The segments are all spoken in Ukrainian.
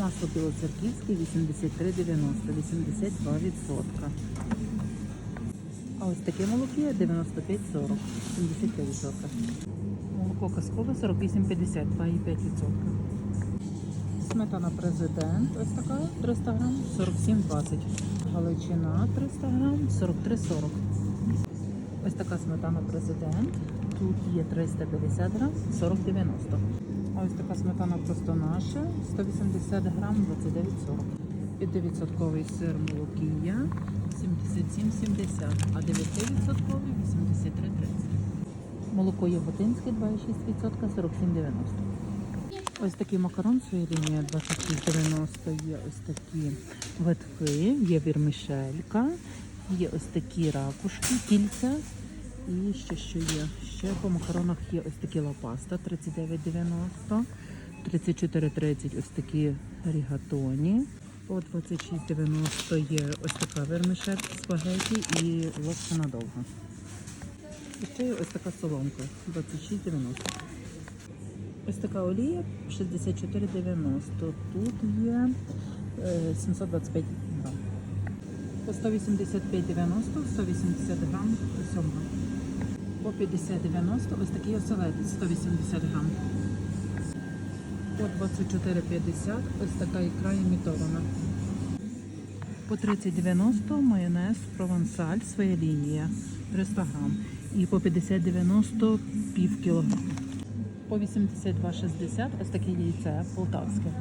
Масло білоцерківське 83,90, 82%. А ось таке молоко є 95,40, 75%. Молоко казкове 48,50, 2,5%. Сметана президент, ось така 300 грам, 47,20. Галичина 300 грам, 43,40. Ось така сметана президент. Тут є 350 грам, 40,90. А ось така сметана просто наша, 180 грам, 29,40. 5% сир молокія 77,70, а 9% 83,30. Молоко яготинське 2,6%, 47,90. Ось такий макарон лінії 26,90. Є ось такі витки, є вірмішелька, є ось такі ракушки, кільця. І ще що є? Ще по макаронах є ось такі лапаста 39,90, 34,30 ось такі рігатоні. По 26,90 є ось така вермішель спагеті і локша надовго. І ще є ось така соломка 26,90. Ось така олія 64,90. Тут є е, 725 грам. По 185,90, 180 грам. По 50,90 ось такий оселедець 180 грам. По 24,50 ось така ікра імітована. По 30,90 майонез провансаль своя лінія 300 грам. І по 50,90 пів кілограма. По 82,60 ось таке яйце полтавське.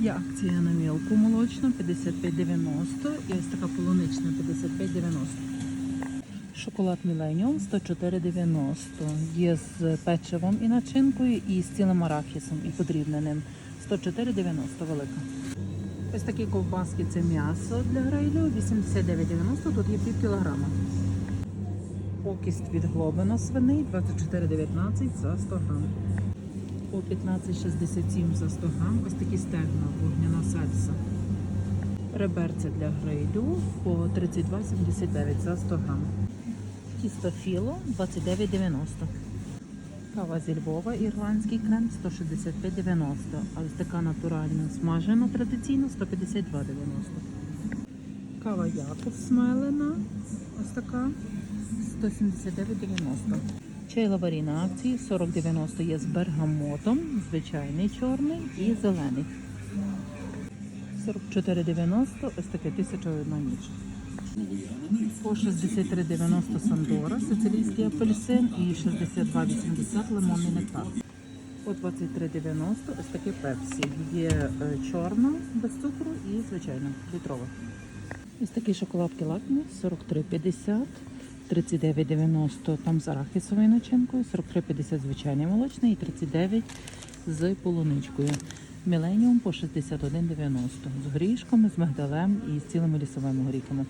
Є акція на мілку молочну 55,90 і ось така полунична 55,90. Шоколад Міленіум 104,90. Є з печивом і начинкою, і з цілим арахісом і подрібненим. 104,90 велика. Ось такі ковбаски це м'ясо для грейлю 89,90, тут є пів кілограма. Окіст від глобина свиний 24,19 за 100 грам. По 15,67 за 100 грам. Ось такі стегна, вогняна сальса. Реберця для грейлю по 32,79 за 100 грам. Тісто філо 29,90. Кава зі Львова, ірландський крем 165,90. А ось така натуральна смажена традиційно 152,90. Кава Яков смелена. Ось така 179,90. Чай лаварі на акції 40,90 є з бергамотом, звичайний чорний і зелений. 44,90 ось таке 1001 ніч. По 63,90 Сандора, сицилійський апельсин і 62,80 лимонний нектар. По 23,90 ось таке пепсі. Є е, чорна без цукру і звичайна літрова. Ось такі шоколадки лакмі 43,50. 39,90 там з арахісовою начинкою, 43,50 звичайний молочний і 39 з полуничкою. Міленіум по 61,90 з горішками, з мигдалем і з цілими лісовими горіхами.